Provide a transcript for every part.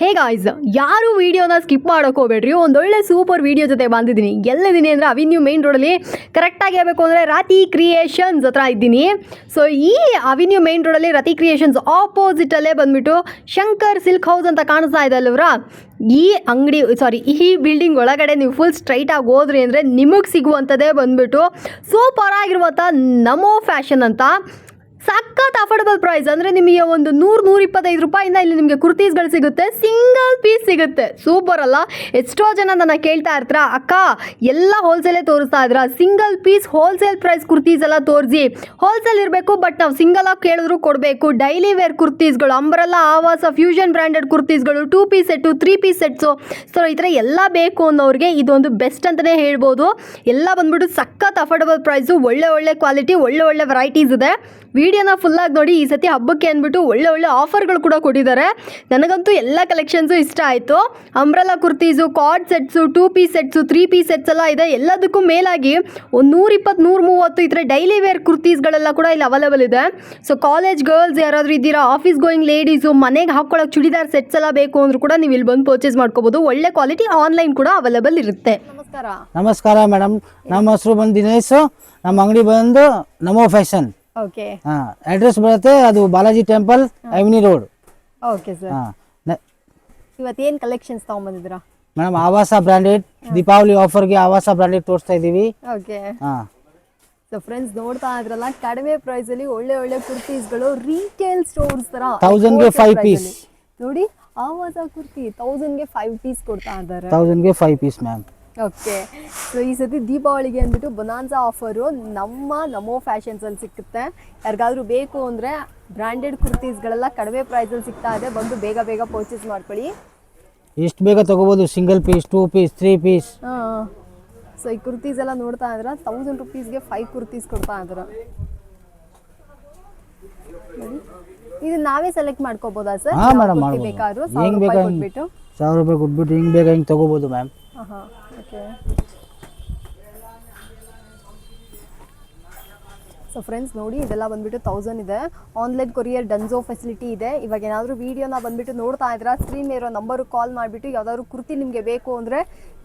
Hey guys ಯಾರು ವಿಡಿಯೋನ skip ಮಾಡೋಕೆ ಹೋಗ್ಬೇಡ್ರಿ. ಒಂದೊಳ್ಳೆ ಸೂಪರ್ ವಿಡಿಯೋ ಜೊತೆ ಬಂದಿದ್ದೀನಿ. ಎಲ್ಲಿದ್ದೀನಿ ಅಂದರೆ ಅವಿನ್ಯೂ ಮೇನ್ ರೋಡಲ್ಲಿ ಕರೆಕ್ಟಾಗಿ ಹೇಳಬೇಕು ಅಂದರೆ ರಾತಿ ಕ್ರಿಯೇಷನ್ಸ್ ಹತ್ರ ಇದ್ದೀನಿ. ಸೊ ಈ ಅವಿನ್ಯೂ ಮೇನ್ ರೋಡಲ್ಲಿ ರತಿ ಕ್ರಿಯೇಷನ್ಸ್ ಆಪೋಸಿಟಲ್ಲೇ ಬಂದುಬಿಟ್ಟು ಶಂಕರ್ ಸಿಲ್ಕ್ ಹೌಸ್ ಅಂತ ಕಾಣಿಸ್ತಾ ಇದೆ ಅಲ್ವರ? ಈ ಅಂಗಡಿ ಸಾರಿ ಈ ಬಿಲ್ಡಿಂಗ್ ಒಳಗಡೆ ನೀವು ಫುಲ್ ಸ್ಟ್ರೈಟಾಗಿ ಹೋದ್ರಿ ಅಂದರೆ ನಿಮಗೆ ಸಿಗುವಂಥದ್ದೇ ಬಂದುಬಿಟ್ಟು ಸೂಪರ್ ಆಗಿರುವಂಥ ನಮೋ ಫ್ಯಾಷನ್ ಅಂತ ಸಖತ್ ಅಫೋರ್ಡಬಲ್ ಪ್ರೈಸ್ ಅಂದರೆ ನಿಮಗೆ ಒಂದು ನೂರು ನೂರ ಇಪ್ಪತ್ತೈದು ರೂಪಾಯಿಂದ ಇಲ್ಲಿ ನಿಮಗೆ ಕುರ್ತೀಸ್ಗಳು ಸಿಗುತ್ತೆ. ಸಿಂಗಲ್ ಪೀಸ್ ಸಿಗುತ್ತೆ. ಸೂಪರ್ ಅಲ್ಲ. ಎಷ್ಟೋ ಜನ ನನ್ನ ಕೇಳ್ತಾ ಇರ್ತಾರ, ಅಕ್ಕ, ಎಲ್ಲ ಹೋಲ್ಸೇಲೇ ತೋರಿಸ್ತಾ ಇದ್ರ single piece wholesale price kurtis ಎಲ್ಲ ತೋರಿಸಿ. ಹೋಲ್ಸೇಲ್ ಇರಬೇಕು ಬಟ್ ನಾವು ಸಿಂಗಲ್ ಆಗಿ ಕೇಳಿದ್ರು ಕೊಡಬೇಕು. ಡೈಲಿ ವೇರ್ ಕುರ್ತೀಸ್ಗಳು ಅಂಬರಲ್ಲ ಆವಾಸ fusion branded ಕುರ್ತೀಸ್ಗಳು two piece set three piece sets so ಈ ಥರ ಎಲ್ಲ ಬೇಕು ಅನ್ನೋರಿಗೆ ಇದೊಂದು ಬೆಸ್ಟ್ ಅಂತಲೇ ಹೇಳ್ಬೋದು. ಎಲ್ಲ ಬಂದ್ಬಿಟ್ಟು ಸಖತ್ ಅಫೋರ್ಡಬಲ್ ಪ್ರೈಸು ಒಳ್ಳೆ ಒಳ್ಳೆ ಕ್ವಾಲಿಟಿ ಒಳ್ಳೆ ಒಳ್ಳೆ ವೆರೈಟೀಸ್ ಇದೆ. ವಿಡಿಯೋನ ಫುಲ್ಲಾಗಿ ನೋಡಿ ಈ ಸತಿ ಹಬ್ಬಕ್ಕೆ ಅಂದ್ಬಿಟ್ಟು ಒಳ್ಳೆ ಒಳ್ಳೆ ಆಫರ್ಗಳು ಕೂಡ ಕೊಟ್ಟಿದ್ದಾರೆ. ನನಗಂತೂ ಎಲ್ಲ ಕಲೆಕ್ಷನ್ಸು ಇಷ್ಟ ಆಯಿತು. Umbrella kurtis co-ord sets two piece sets three piece sets ಎಲ್ಲ ಇದೆ. ಎಲ್ಲದಕ್ಕೂ ಮೇಲಾಗಿ ಒಂದು ನೂರ ಇಪ್ಪತ್ತು ನೂರ ಮೂವತ್ತು ಈ ಥರ ಡೈಲಿ ವೇರ್ ಕುರ್ತೀಸ್ಗಳೆಲ್ಲ ಕೂಡ ಇಲ್ಲಿ ಅವೈಲೇಬಲ್ ಇದೆ. ಸೊ ಕಾಲೇಜ್ ಗರ್ಲ್ಸ್ ಯಾರಾದರೂ ಇದ್ದೀರಾ ಆಫೀಸ್ ಗೋಯಿಂಗ್ ಲೇಡೀಸು ಮನೆಗೆ ಹಾಕ್ಕೊಳ್ಳೋಕೆ ಚುಡಿದಾರ್ ಸೆಟ್ಸ್ ಎಲ್ಲ ಬೇಕು ಅಂದ್ರೂ ಕೂಡ ನೀವು ಇಲ್ಲಿ ಬಂದು ಪರ್ಚೇಸ್ ಮಾಡ್ಕೋಬೋದು. ಒಳ್ಳೆ ಕ್ವಾಲಿಟಿ ಆನ್ಲೈನ್ ಕೂಡ ಅವೈಲೇಬಲ್ ಇರುತ್ತೆ. ನಮಸ್ಕಾರ. ನಮಸ್ಕಾರ ಮೇಡಮ್ ನಮ್ಮ ಹೆಸರು ಬಂದು ದಿನೇಶ್ ನಮ್ಮ ಅಂಗಡಿ ಬಂದು ನಮೋ ಫ್ಯಾಷನ್ ಓಕೆ ಹಾಂ ಅಡ್ರೆಸ್ ಬರುತ್ತೆ ಅದು ಬಾಲಾಜಿ ಟೆಂಪಲ್ ಐಮಿನಿ ರೋಡ್ ಓಕೆ ಸರ್ ಹಾಂ ಇವತ್ತೇನು ಕಲೆಕ್ಷನ್ಸ್ ತೊಗೊಂಬಂದಿದ್ದೀರಾ? ಮೇಡಮ್ ಆವಾಸ ಬ್ರಾಂಡೆಡ್ ದೀಪಾವಳಿ ಆಫರ್ಗೆ ಆವಾಸ ಬ್ರಾಂಡೆಡ್ ತೋರಿಸ್ತಾ ಇದ್ದೀವಿ. ಓಕೆ ಹಾಂ. ಸೊ ಫ್ರೆಂಡ್ಸ್ ನೋಡ್ತಾ ಇದ್ರಲ್ಲ ಕಡಿಮೆ ಪ್ರೈಸ್ ಅಲ್ಲಿ ಒಳ್ಳೆ ಒಳ್ಳೆ ಕುರ್ತೀಸ್ಗಳು ರೀಟೇಲ್ ಸ್ಟೋರ್ಸ್ ತರ ತೌಸಂಡ್ಗೆ ಗೆ ಫೈವ್ ಪೀಸ್ ನೋಡಿ ಆವಾಸ ಕುರ್ತಿ ತೌಸಂಡ್ಗೆ ಫೈವ್ ಪೀಸ್ ಕೊಡ್ತಾ ಇದ್ದಾರೆ. ತೌಸಂಡ್ಗೆ five piece ma'am okay. So ಈ ಸತಿ ದೀಪಾವಳಿಗೆ ಅಂದ್ಬಿಟ್ಟು ಬೊನಾನ್ಸಾ ಆಫರು ನಮ್ಮ ನಮೋ ಫ್ಯಾಷನ್ಸ್ ಅಲ್ಲಿ ಸಿಕ್ಕುತ್ತೆ. ಯಾರಿಗಾದ್ರೂ ಬೇಕು ಅಂದರೆ ಬ್ರ್ಯಾಂಡೆಡ್ ಕುರ್ತೀಸ್ಗಳೆಲ್ಲ ಕಡಿಮೆ ಪ್ರೈಸಲ್ಲಿ ಸಿಗ್ತಾ ಇದೆ. ಬಂದು ಬೇಗ ಬೇಗ ಪರ್ಚೇಸ್ ಮಾಡ್ಕೊಳ್ಳಿ. ಎಷ್ಟು ಬೇಗ ತಗೋಬೋದು? Single piece two piece three piece so ಈ ಕುರ್ತೀಸ್ ಎಲ್ಲ ನೋಡ್ತಾ ಇದ್ರೆ. ತೌಸಂಡ್ ರುಪೀಸ್ಗೆ ಫೈವ್ ಕುರ್ತೀಸ್ ಕೊಡ್ತಾ ಇದ್ರೆ. ಇದು ನಾವೇ ಸೆಲೆಕ್ಟ್ ಮಾಡ್ಕೋಬೋದಾ ಸರ್ ಹಾಂ ಮೇಡಮ್ ಬೇಕಾದ್ರೂ ಹೆಂಗೆ ಬೇಕಾ ಕೊಟ್ಬಿಟ್ಟು. ಸಾವಿರ ರೂಪಾಯಿ ಕೊಟ್ಬಿಟ್ಟು ಹಿಂಗೆ ಬೇಗ ಹಿಂಗೆ ತಗೋಬೋದು ಮ್ಯಾಮ್ ಹಾಂ ಓಕೆ ಸೊ ಫ್ರೆಂಡ್ಸ್ ನೋಡಿ ಇದೆಲ್ಲ ಬಂದ್ಬಿಟ್ಟು ತೌಸಂಡ್ ಇದೆ. ಆನ್ಲೈನ್ ಕೊರಿಯರ್ ಡನ್ಝೋ ಫೆಸಿಲಿಟಿ ಇದೆ. ಇವಾಗ ಏನಾದರೂ ವೀಡಿಯೋನ ಬಂದ್ಬಿಟ್ಟು ನೋಡ್ತಾ ಇದ್ರೆ ಸ್ಕ್ರೀನ್ ಇರೋ ನಂಬರು ಕಾಲ್ ಮಾಡಿಬಿಟ್ಟು ಯಾವುದಾದ್ರು ಕುರ್ತಿ ನಿಮಗೆ ಬೇಕು ಅಂದರೆ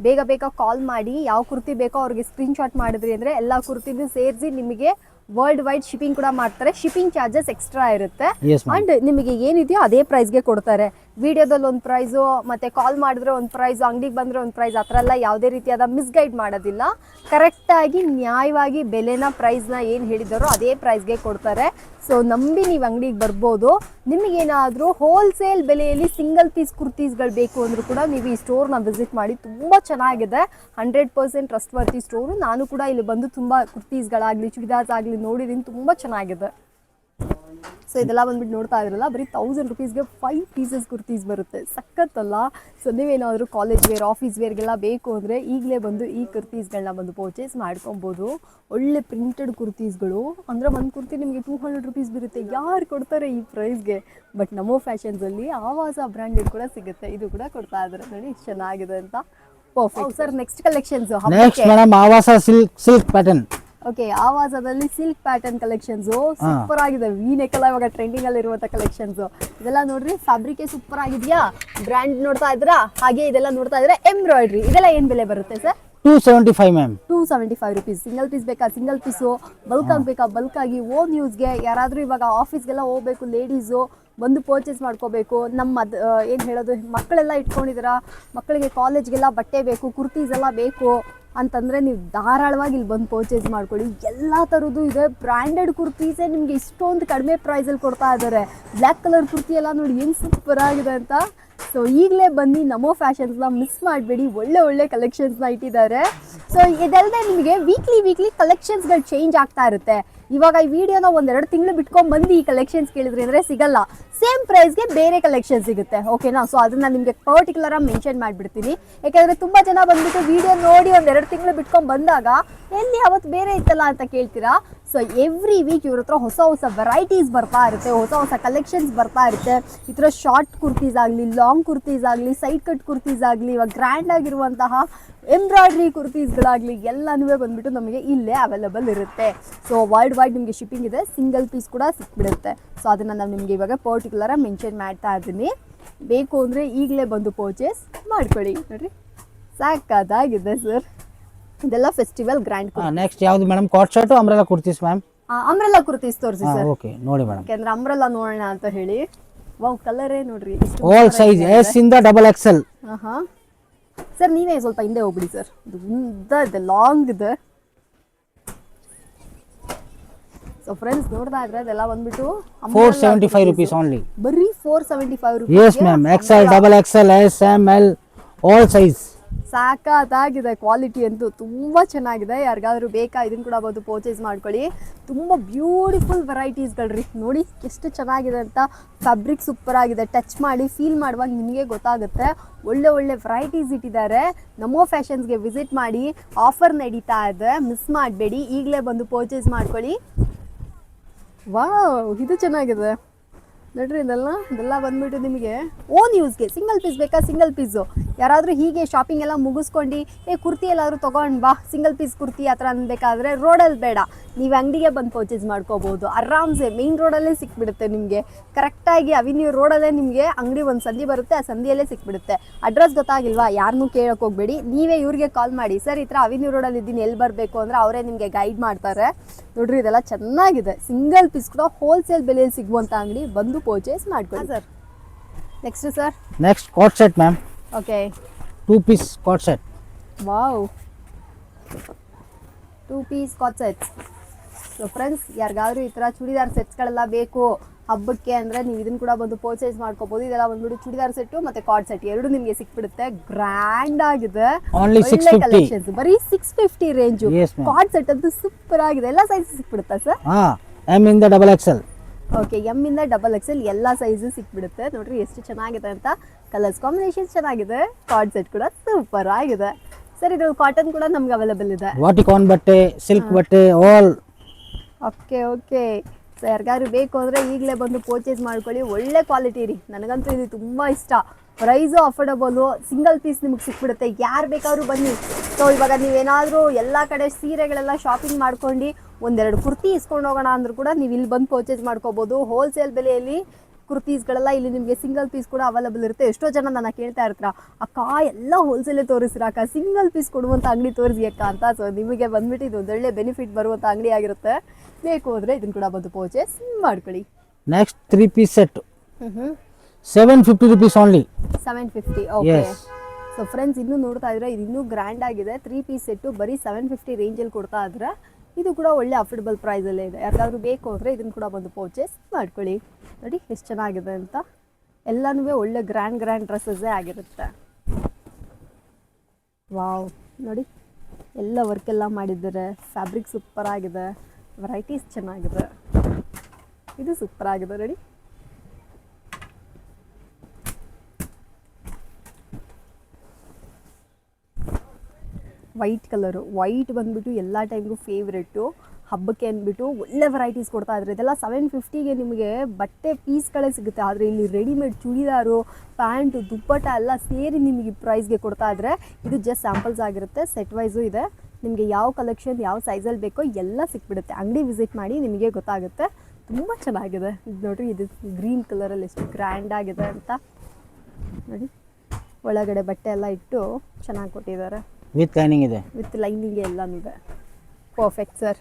ಬೇಗ ಬೇಗ ಕಾಲ್ ಮಾಡಿ, ಯಾವ ಕುರ್ತಿ ಬೇಕೋ ಅವ್ರಿಗೆ ಸ್ಕ್ರೀನ್ಶಾಟ್ ಮಾಡಿದ್ರಿ ಅಂದರೆ ಎಲ್ಲ ಕುರ್ತಿನೂ ಸೇರಿಸಿ ನಿಮಗೆ ವರ್ಲ್ಡ್ ವೈಡ್ ಶಿಪ್ಪಿಂಗ್ ಕೂಡ ಮಾಡ್ತಾರೆ. ಶಿಪ್ಪಿಂಗ್ ಚಾರ್ಜಸ್ ಎಕ್ಸ್ಟ್ರಾ ಇರುತ್ತೆ. ಅಂಡ್ ನಿಮಗೆ ಏನಿದೆಯೋ ಅದೇ ಪ್ರೈಸ್ಗೆ ಕೊಡ್ತಾರೆ. ವಿಡಿಯೋದಲ್ಲಿ ಒಂದು ಪ್ರೈಸು ಮತ್ತೆ ಕಾಲ್ ಮಾಡಿದ್ರೆ ಒಂದು ಪ್ರೈಸ್ ಅಂಗಡಿಗೆ ಬಂದರೆ ಒಂದು ಪ್ರೈಸ್ ಆ ಥರ ಎಲ್ಲ ಯಾವುದೇ ರೀತಿಯಾದ ಮಿಸ್ಗೈಡ್ ಮಾಡೋದಿಲ್ಲ. ಕರೆಕ್ಟಾಗಿ ನ್ಯಾಯವಾಗಿ ಬೆಲೆನ ಪ್ರೈಸ್ನ ಏನು ಹೇಳಿದಾರೋ ಅದೇ ಪ್ರೈಸ್ಗೆ ಕೊಡ್ತಾರೆ. ಸೊ ನಂಬಿ ನೀವು ಅಂಗಡಿಗೆ ಬರ್ಬೋದು. ನಿಮಗೇನಾದರೂ ಹೋಲ್ಸೇಲ್ ಬೆಲೆಯಲ್ಲಿ ಸಿಂಗಲ್ ಪೀಸ್ ಕುರ್ತೀಸ್ಗಳು ಬೇಕು ಅಂದರೂ ಕೂಡ ನೀವು ಈ ಸ್ಟೋರ್ನ ವಿಸಿಟ್ ಮಾಡಿ ತುಂಬ ಚೆನ್ನಾಗಿದೆ. Hundred percent trustworthy store ನಾನು ಕೂಡ ಇಲ್ಲಿ ಬಂದು ತುಂಬ ಕುರ್ತೀಸ್ಗಳಾಗಲಿ ಚುಡಿದಾರ್ಸ್ ಆಗಲಿ ನೋಡಿದ್ದೀನಿ ತುಂಬ ಚೆನ್ನಾಗಿದೆ. ಸೊ ಇದೆಲ್ಲ ಬಂದ್ಬಿಟ್ಟು ನೋಡ್ತಾ ಇದ್ರಲ್ಲ ಬರೀ ತೌಸಂಡ್ ರುಪೀಸ್ಗೆ ಫೈವ್ ಪೀಸಸ್ ಕುರ್ತೀಸ್ ಬರುತ್ತೆ. ಸಖತ್ತಲ್ಲ. ಸೊ ನೀವೇನಾದರೂ ಕಾಲೇಜ್ ವೇರ್ ಆಫೀಸ್ ವೇರ್ಗೆಲ್ಲ ಬೇಕು ಅಂದರೆ ಈಗಲೇ ಬಂದು ಈ ಕುರ್ತೀಸ್ಗಳನ್ನ ಬಂದು ಪರ್ಚೇಸ್ ಮಾಡ್ಕೊಬೋದು. ಒಳ್ಳೆ ಪ್ರಿಂಟೆಡ್ ಕುರ್ತೀಸ್ಗಳು ಅಂದರೆ ಒಂದು ಕುರ್ತಿ ನಿಮಗೆ ಟೂ ಹಂಡ್ರೆಡ್ ರುಪೀಸ್ ಬರುತ್ತೆ. ಯಾರು ಕೊಡ್ತಾರೆ ಈ ಪ್ರೈಸ್ಗೆ ಬಟ್ ನಮೋ ಫ್ಯಾಷನ್ಸಲ್ಲಿ ಆವಾಸ ಬ್ರ್ಯಾಂಡೆಡ್ ಕೂಡ ಸಿಗುತ್ತೆ. ಇದು ಕೂಡ ಕೊಡ್ತಾ ಇದ್ದಾರೆ ನೋಡಿ ಚೆನ್ನಾಗಿದೆ ಅಂತ. Perfect sir next collections next madam Avasa silk silk pattern okay ಆವಾಸದಲ್ಲಿ silk pattern collections super ಆಗಿದೆ. ವಿ ನೆಕ್ ಎಲ್ಲ ಇವಾಗ ಟ್ರೆಂಡಿಂಗ್ ಅಲ್ಲಿ ಇರುವಂತ ಕಲೆಕ್ಷನ್ಸ್ ಇದೆಲ್ಲ ನೋಡ್ರಿ ಫ್ಯಾಬ್ರಿಕ್ ಸೂಪರ್ ಆಗಿದೆಯಾ? ಬ್ರ್ಯಾಂಡ್ ನೋಡ್ತಾ ಇದ್ರಾ ಹಾಗೆ ಇದೆಲ್ಲ ನೋಡ್ತಾ ಇದ್ರೆ ಎಂಬ್ರಾಯ್ಡ್ರಿ ಇದೆಲ್ಲ ಏನ್ ಬೆಲೆ ಬರುತ್ತೆ sir two seventy five ma'am two seventy five rupees single piece ಬೇಕಾ ಸಿಂಗಲ್ ಪೀಸ್ ಬಲ್ಕ್ ಆಗ್ಬೇಕಾ ಬಲ್ಕ್ ಆಗಿ ಓನ್ ಯೂಸ್ಗೆ ಯಾರಾದ್ರೂ ಇವಾಗ ಆಫೀಸ್ಗೆಲ್ಲ ಹೋಗ್ಬೇಕು ಲೇಡೀಸು ಬಂದು ಪರ್ಚೇಸ್ ಮಾಡ್ಕೋಬೇಕು. ನಮ್ಮ ಅದು ಏನು ಹೇಳೋದು? ಮಕ್ಕಳೆಲ್ಲ ಇಟ್ಕೊಂಡಿದ್ದೀರಾ? ಮಕ್ಕಳಿಗೆ ಕಾಲೇಜ್ಗೆಲ್ಲ ಬಟ್ಟೆ ಬೇಕು ಕುರ್ತೀಸ್ ಎಲ್ಲ ಬೇಕು. ಅಂತಂದರೆ ನೀವು ಧಾರಾಳವಾಗಿ ಇಲ್ಲಿ ಬಂದು ಪರ್ಚೇಸ್ ಮಾಡ್ಕೊಳ್ಳಿ. ಎಲ್ಲ ಥರದ್ದು ಇದೆ. ಬ್ರ್ಯಾಂಡೆಡ್ ಕುರ್ತೀಸೇ ನಿಮಗೆ ಇಷ್ಟೊಂದು ಕಡಿಮೆ ಪ್ರೈಸಲ್ಲಿ ಕೊಡ್ತಾ ಇದ್ದಾರೆ. ಬ್ಲ್ಯಾಕ್ ಕಲರ್ ಕುರ್ತಿ ಎಲ್ಲ ನೋಡಿ, ಏನು ಸೂಪರ್ ಆಗಿದೆ ಅಂತ. ಸೊ ಈಗಲೇ ಬನ್ನಿ, ನಮೋ ಫ್ಯಾಷನ್ಸ್ನ ಮಿಸ್ ಮಾಡಬೇಡಿ, ಒಳ್ಳೆ ಒಳ್ಳೆ ಕಲೆಕ್ಷನ್ಸ್ನ ಇಟ್ಟಿದ್ದಾರೆ. ಸೊ ಇದಲ್ಲದೆ ನಿಮಗೆ ವೀಕ್ಲಿ ವೀಕ್ಲಿ ಕಲೆಕ್ಷನ್ಸ್ಗಳು ಚೇಂಜ್ ಆಗ್ತಾ ಇರುತ್ತೆ. ಇವಾಗ ಈ ವಿಡಿಯೋನ ಒಂದೆರಡು ತಿಂಗಳು ಬಿಟ್ಕೊಂಡು ಬಂದು ಈ ಕಲೆಕ್ಷನ್ಸ್ ಕೇಳಿದ್ರೆ ಅಂದರೆ ಸಿಗಲ್ಲ. ಸೇಮ್ ಪ್ರೈಸ್ಗೆ ಬೇರೆ ಕಲೆಕ್ಷನ್ ಸಿಗುತ್ತೆ ಓಕೆನಾ ಸೊ ಅದನ್ನು ನಿಮಗೆ ಪರ್ಟಿಕ್ಯುಲರ್ ಆಗಿ ಮೆನ್ಷನ್ ಮಾಡಿಬಿಡ್ತೀನಿ. ಯಾಕೆಂದರೆ ತುಂಬ ಜನ ಬಂದ್ಬಿಟ್ಟು ವಿಡಿಯೋ ನೋಡಿ ಒಂದೆರಡು ತಿಂಗಳು ಬಿಟ್ಕೊಂಡು ಬಂದಾಗ, ಎಲ್ಲಿ ಅವತ್ತು ಬೇರೆ ಇತ್ತಲ್ಲ ಅಂತ ಕೇಳ್ತೀರಾ? ಸೊ ಎವ್ರಿ ವೀಕ್ ಇವ್ರ ಹತ್ರ ಹೊಸ ಹೊಸ ವೆರೈಟೀಸ್ ಬರ್ತಾ ಇರುತ್ತೆ, ಹೊಸ ಹೊಸ ಕಲೆಕ್ಷನ್ಸ್ ಬರ್ತಾ ಇರುತ್ತೆ. ಈ ಥರ ಶಾರ್ಟ್ ಕುರ್ತೀಸ್ ಆಗಲಿ ಲಾಂಗ್ ಕುರ್ತೀಸ್ ಆಗಲಿ ಸೈಡ್ ಕಟ್ ಕುರ್ತೀಸ್ ಆಗಲಿ, ಇವಾಗ ಗ್ರ್ಯಾಂಡ್ ಆಗಿರುವಂತಹ ಎಂಬ್ರಾಯ್ಡ್ರಿ ಕುರ್ತೀಸ್ಗಳಾಗಲಿ ಎಲ್ಲನೂ ಬಂದುಬಿಟ್ಟು ನಮಗೆ ಇಲ್ಲೇ ಅವೈಲಬಲ್ ಇರುತ್ತೆ. ಸೊ ವರ್ಲ್ಡ್ ವೈಡ್ ನಿಮಗೆ ಶಿಪ್ಪಿಂಗ್ ಇದೆ ಸಿಂಗಲ್ ಪೀಸ್ ಕೂಡ ಸಿಕ್ಬಿಡುತ್ತೆ. ಸೊ ಅದನ್ನು ನಾನು ನಿಮಗೆ ಇವಾಗ ಪರ್ಟಿಕ್ಯುಲರಾಗಿ ಮೆನ್ಷನ್ ಮಾಡ್ತಾ ಇದ್ದೀನಿ. ಬೇಕು ಅಂದರೆ ಈಗಲೇ ಬಂದು ಪರ್ಚೇಸ್ ಮಾಡ್ಕೊಳ್ಳಿ. ನೋಡಿರಿ? ಸಾಕಾದಾಗಿದೆ ಸರ್ ಇದೆಲ್ಲ ಫೆಸ್ಟಿವಲ್ ಗ್ರ್ಯಾಂಡ್ ನೆಕ್ಸ್ಟ್ ಯಾವ್ದು madam cot shirt umbrella kurtis ma'am umbrella kurtis ತೋರಿಸಿ ಸರ್ ಓಕೆ ನೋಡಿ ಮೇಡಮ್ ಯಾಕಂದ್ರೆ ಅಂಬ್ರೆಲ್ಲ ನೋಡೋಣ ಅಂತ ಹೇಳಿ. ವಾವ್ ಕಲರೇ ನೋಡ್ರಿ ಎಷ್ಟು ಆಲ್ ಸೈಜ್ ಎಸ್ ಇಂದ ಡಬಲ್ ಎಕ್ಸೆಲ್ ಹಾ ಸರ್ ನೀವೇ ಸ್ವಲ್ಪ ಹಿಂದೆ ಹೋಗ್ಬಿಡಿ ಸರ್ ಇದು ಉದ್ದ ಇದೆ ಲಾಂಗ್ ಇದೆ. ಸೊ ಫ್ರೆಂಡ್ಸ್ ನೋಡ್ತಾ ಇದ್ರೆ ಅದೆಲ್ಲ ಬಂದ್ಬಿಟ್ಟು four seventy five rupees only ಬರೀ four seventy five S ma'am XL double XL S M L all size ಸಾಕಾದಾಗಿದೆ quality ಅಂತೂ. ತುಂಬ ಚೆನ್ನಾಗಿದೆ. ಯಾರಿಗಾದ್ರೂ ಬೇಕಾ ಇದನ್ನು ಕೂಡ ಬಂದು ಪರ್ಚೇಸ್ ಮಾಡ್ಕೊಳ್ಳಿ. ತುಂಬ ಬ್ಯೂಟಿಫುಲ್ ವೆರೈಟೀಸ್ಗಳ್ರಿ ನೋಡಿ ಎಷ್ಟು ಚೆನ್ನಾಗಿದೆ ಅಂತ. ಫ್ಯಾಬ್ರಿಕ್ ಸೂಪರ್ ಆಗಿದೆ. ಟಚ್ ಮಾಡಿ ಫೀಲ್ ಮಾಡುವಾಗ ನಿಮಗೆ ಗೊತ್ತಾಗುತ್ತೆ. ಒಳ್ಳೆ ಒಳ್ಳೆ ವೆರೈಟೀಸ್ ಇಟ್ಟಿದ್ದಾರೆ. ನಮೋ ಫ್ಯಾಷನ್ಸ್ಗೆ ವಿಸಿಟ್ ಮಾಡಿ. ಆಫರ್ ನಡೀತಾ ಇದೆ. ಮಿಸ್ ಮಾಡಬೇಡಿ. ಈಗಲೇ ಬಂದು ಪರ್ಚೇಸ್ ಮಾಡ್ಕೊಳ್ಳಿ. ವಾವ್ ಇದು ಚೆನ್ನಾಗಿದೆ. ನೋಡ್ರಿ ಇದೆಲ್ಲ ಇದೆಲ್ಲ ಬಂದ್ಬಿಟ್ಟು ನಿಮಗೆ ಓನ್ ಯೂಸ್ಗೆ ಸಿಂಗಲ್ ಪೀಸ್ ಬೇಕಾ? ಸಿಂಗಲ್ ಪೀಸು ಯಾರಾದರೂ ಹೀಗೆ ಶಾಪಿಂಗ್ ಎಲ್ಲ ಮುಗಿಸ್ಕೊಂಡು, ಏ, ಕುರ್ತಿ ಎಲ್ಲಾದರೂ ತೊಗೊಂಡು ಬಾ ಸಿಂಗಲ್ ಪೀಸ್ ಕುರ್ತಿ ಆ ಥರ ಅನ್ಬೇಕಾದ್ರೆ ರೋಡಲ್ಲಿ ಬೇಡ. ನೀವು ಅಂಗಡಿಗೆ ಬಂದು ಪರ್ಚೇಸ್ ಮಾಡ್ಕೋಬೋದು. ಆರಾಮ್ಸೆ ಮೇಯ್ನ್ ರೋಡಲ್ಲೇ ಸಿಕ್ಬಿಡುತ್ತೆ ನಿಮಗೆ. ಕರೆಕ್ಟಾಗಿ ಅವಿನ್ಯೂ ರೋಡಲ್ಲೇ ನಿಮಗೆ ಅಂಗಡಿ ಒಂದು ಸಂಧಿ ಬರುತ್ತೆ, ಆ ಸಂಧಿಯಲ್ಲೇ ಸಿಕ್ಬಿಡುತ್ತೆ. ಅಡ್ರೆಸ್ ಗೊತ್ತಾಗಿಲ್ವಾ? ಯಾರನ್ನೂ ಕೇಳೋಕೆ ಹೋಗ್ಬೇಡಿ. ನೀವೇ ಇವ್ರಿಗೆ ಕಾಲ್ ಮಾಡಿ, ಸರ್, ಈ ಥರ ಅವಿನ್ಯೂ ರೋಡಲ್ಲಿ ಇದ್ದೀನಿ, ಎಲ್ಲಿ ಬರಬೇಕು? ಅಂದರೆ ಅವರೇ ನಿಮಗೆ ಗೈಡ್ ಮಾಡ್ತಾರೆ. ನೋಡ್ರಿ, ಇದೆಲ್ಲ ಚೆನ್ನಾಗಿದೆ. ಸಿಂಗಲ್ ಪೀಸ್ ಕೂಡ ಹೋಲ್ಸೇಲ್ ಬೆಲೆಯಲ್ಲಿ ಸಿಗುವಂಥ ಅಂಗಡಿ, ಬಂದು ಪರ್ಚೇಸ್ ಮಾಡ್ಕೊಳ್ಳಿ. Sir. Next sir next cot set ma'am okay two piece cot set wow two piece cot sets so friends ಯಾರಿಗಾದ್ರೂ ಈ ಥರ ಚೂಡಿದಾರ್ ಸೆಟ್ಸ್ಗಳೆಲ್ಲ ಬೇಕು ಹಬ್ಬಕ್ಕೆ ಅಂದರೆ ನೀವು ಇದನ್ನು ಕೂಡ ಬಂದು ಪರ್ಚೇಸ್ ಮಾಡ್ಕೋಬೋದು. ಇದೆಲ್ಲ ಬಂದ್ಬಿಟ್ಟು ಚೂಡಿದಾರ್ ಸೆಟ್ಟು ಮತ್ತು ಕಾರ್ಡ್ ಸೆಟ್ ಎರಡು ನಿಮಗೆ ಸಿಕ್ಬಿಡುತ್ತೆ. ಗ್ರ್ಯಾಂಡ್ ಆಗಿದೆ. Only 650. ಕಲೆಕ್ಷನ್ಸ್ ಬರೀ six fifty range cot co-ord set ಅಂತೂ ಸೂಪರ್ ಆಗಿದೆ. ಎಲ್ಲ ಸೈಜ್ ಸಿಕ್ಬಿಡುತ್ತಾ ಸರ್ ಹಾ ಎಂ ಇಂದ ಡಬಲ್ ಎಕ್ಸೆಲ್ ಓಕೆ ಎಂ ಇಂದ ಡಬಲ್ ಎಕ್ಸೆಲ್ ಎಲ್ಲ ಸೈಜು ಸಿಕ್ಬಿಡುತ್ತೆ. ನೋಡ್ರಿ ಎಷ್ಟು ಚೆನ್ನಾಗಿದೆ ಅಂತ. ಕಲರ್ಸ್ ಕಾಂಬಿನೇಷನ್ ಚೆನ್ನಾಗಿದೆ. ಕಾರ್ಡ್ ಸೆಟ್ ಕೂಡ ಸೂಪರ್ ಆಗಿದೆ. ಸರ್ ಇದು ಕಾಟನ್ ಕೂಡ ನಮ್ಗೆ ಅವೈಲೇಬಲ್ ಇದೆ. ವಾಟಿಕಾನ್ ಬಟ್ಟೆ ಸಿಲ್ಕ್ ಬಟ್ಟೆ ಆಲ್ ಓಕೆ ಓಕೆ ಸರ್ ಯಾರಿಗಾದ್ರು ಬೇಕು ಅಂದರೆ ಈಗಲೇ ಬಂದು ಪರ್ಚೇಸ್ ಮಾಡ್ಕೊಳ್ಳಿ. ಒಳ್ಳೆ ಕ್ವಾಲಿಟಿ ರೀ. ನನಗಂತೂ ಇದು ತುಂಬ ಇಷ್ಟ. ಪ್ರೈಸು ಅಫೋರ್ಡಬಲು ಸಿಂಗಲ್ ಪೀಸ್ ನಿಮಗೆ ಸಿಕ್ಬಿಡುತ್ತೆ. ಯಾರು ಬೇಕಾದ್ರೂ ಬನ್ನಿ. ಸೊ ಇವಾಗ ನೀವೇನಾದರೂ ಎಲ್ಲ ಕಡೆ ಸೀರೆಗಳೆಲ್ಲ ಶಾಪಿಂಗ್ ಮಾಡ್ಕೊಂಡು ಒಂದೆರಡು ಕುರ್ತಿ ಇಸ್ಕೊಂಡು ಹೋಗೋಣ ಅಂದರೂ ಕೂಡ ನೀವು ಇಲ್ಲಿ ಬಂದು ಪರ್ಚೇಸ್ ಮಾಡ್ಕೋಬೋದು. ಹೋಲ್ಸೇಲ್ ಬೆಲೆಯಲ್ಲಿ ಕುರ್ತೀಸ್ಗಳೆಲ್ಲ ಇಲ್ಲಿ ನಿಮಗೆ ಸಿಂಗಲ್ ಪೀಸ್ ಕೂಡ ಅವೈಲಬಲ್ ಇರುತ್ತೆ. ಎಷ್ಟೋ ಜನ ನನ್ನ ಕೇಳ್ತಾ ಇರ್ತಾರ ಅಕ್ಕ ಎಲ್ಲ ಹೋಲ್ಸೇಲೇ ತೋರಿಸ್ತೀರ ಅಕ್ಕ? ಸಿಂಗಲ್ ಪೀಸ್ ಕೊಡುವಂಥ ಅಂಗಡಿ ತೋರಿಸಿ ಅಕ್ಕ ಅಂತ. ಸೊ ನಿಮಗೆ ಬಂದ್ಬಿಟ್ಟು ಇದು ಒಳ್ಳೆ ಬೆನಿಫಿಟ್ ಬರುವಂಥ ಅಂಗಡಿ ಆಗಿರುತ್ತೆ. ಬೇಕು ಅಂದರೆ ಇದನ್ನು ಕೂಡ ಬಂದು ಪರ್ಚೇಸ್ ಮಾಡ್ಕೊಳ್ಳಿ. Next three piece set seven fifty rupees only seven fifty okay. So friends ಇನ್ನೂ ನೋಡ್ತಾ ಇದ್ರೆ ಇದು ಇನ್ನೂ ಗ್ರ್ಯಾಂಡ್ ಆಗಿದೆ. ತ್ರೀ ಪೀಸ್ ಸೆಟ್ಟು ಬರೀ ಸೆವೆನ್ ಫಿಫ್ಟಿ ರೇಂಜಲ್ಲಿ ಕೊಡ್ತಾ ಇದ್ರೆ ಇದು ಕೂಡ ಒಳ್ಳೆ ಅಫೋರ್ಡಬಲ್ ಪ್ರೈಸಲ್ಲೇ ಇದೆ. ಯಾರಿಗಾದ್ರೂ ಬೇಕು ಅಂದರೆ ಇದನ್ನು ಕೂಡ ಬಂದು ಪರ್ಚೇಸ್ ಮಾಡ್ಕೊಳ್ಳಿ. ನೋಡಿ ಎಷ್ಟು ಚೆನ್ನಾಗಿದೆ ಅಂತ. ಎಲ್ಲನೂ ಒಳ್ಳೆ ಗ್ರ್ಯಾಂಡ್ ಗ್ರ್ಯಾಂಡ್ ಡ್ರೆಸ್ಸಸ್ಸೇ ಆಗಿರುತ್ತೆ. ವಾವ್ ನೋಡಿ, ಎಲ್ಲ ವರ್ಕ್ ಎಲ್ಲ ಮಾಡಿದ್ದಾರೆ. ಫ್ಯಾಬ್ರಿಕ್ ಸೂಪರ್ ಆಗಿದೆ. ವೆರೈಟೀಸ್ ಚೆನ್ನಾಗಿದೆ. ಇದು ಸೂಪರ್ ಆಗಿದೆ. ನೋಡಿ ವೈಟ್ ಕಲರು. ವೈಟ್ ಬಂದ್ಬಿಟ್ಟು ಎಲ್ಲ ಟೈಮ್ಗೂ ಫೇವ್ರೆಟ್ಟು ಹಬ್ಬಕ್ಕೆ ಅಂದ್ಬಿಟ್ಟು ಒಳ್ಳೆ ವೆರೈಟೀಸ್ ಕೊಡ್ತಾ ಇದ್ದಾರೆ ಇದೆಲ್ಲ ಸೆವೆನ್ ಫಿಫ್ಟಿಗೆ ನಿಮಗೆ ಬಟ್ಟೆ ಪೀಸ್ಗಳೇ ಸಿಗುತ್ತೆ. ಆದರೆ ಇಲ್ಲಿ ರೆಡಿಮೇಡ್ ಚೂಡಿದಾರು ಪ್ಯಾಂಟು ದುಪ್ಪಟ ಎಲ್ಲ ಸೇರಿ ನಿಮಗೆ ಪ್ರೈಸ್ಗೆ ಕೊಡ್ತಾ ಇದ್ದಾರೆ ಇದು ಜಸ್ಟ್ ಸ್ಯಾಂಪಲ್ಸ್ ಆಗಿರುತ್ತೆ. ಸೆಟ್ ವೈಸು ಇದೆ. ನಿಮಗೆ ಯಾವ ಕಲೆಕ್ಷನ್ ಯಾವ ಸೈಜಲ್ಲಿ ಬೇಕೋ ಎಲ್ಲ ಸಿಕ್ಬಿಡುತ್ತೆ. ಅಂಗಡಿ ವಿಸಿಟ್ ಮಾಡಿ ನಿಮಗೆ ಗೊತ್ತಾಗುತ್ತೆ. ತುಂಬ ಚೆನ್ನಾಗಿದೆ. ಇದು ನೋಡ್ರಿ, ಇದು ಗ್ರೀನ್ ಕಲರಲ್ಲಿ ಎಷ್ಟು ಗ್ರ್ಯಾಂಡ್ ಆಗಿದೆ ಅಂತ. ನೋಡಿ, ಒಳಗಡೆ ಬಟ್ಟೆ ಎಲ್ಲ ಇಟ್ಟು ಚೆನ್ನಾಗಿ ಕೊಟ್ಟಿದ್ದಾರೆ. ವಿತ್ ಲೈನಿಂಗ್ ಇದೆ. ವಿತ್ ಲೈನಿಂಗ್ ಎಲ್ಲನೂ ಪರ್ಫೆಕ್ಟ್ ಸರ್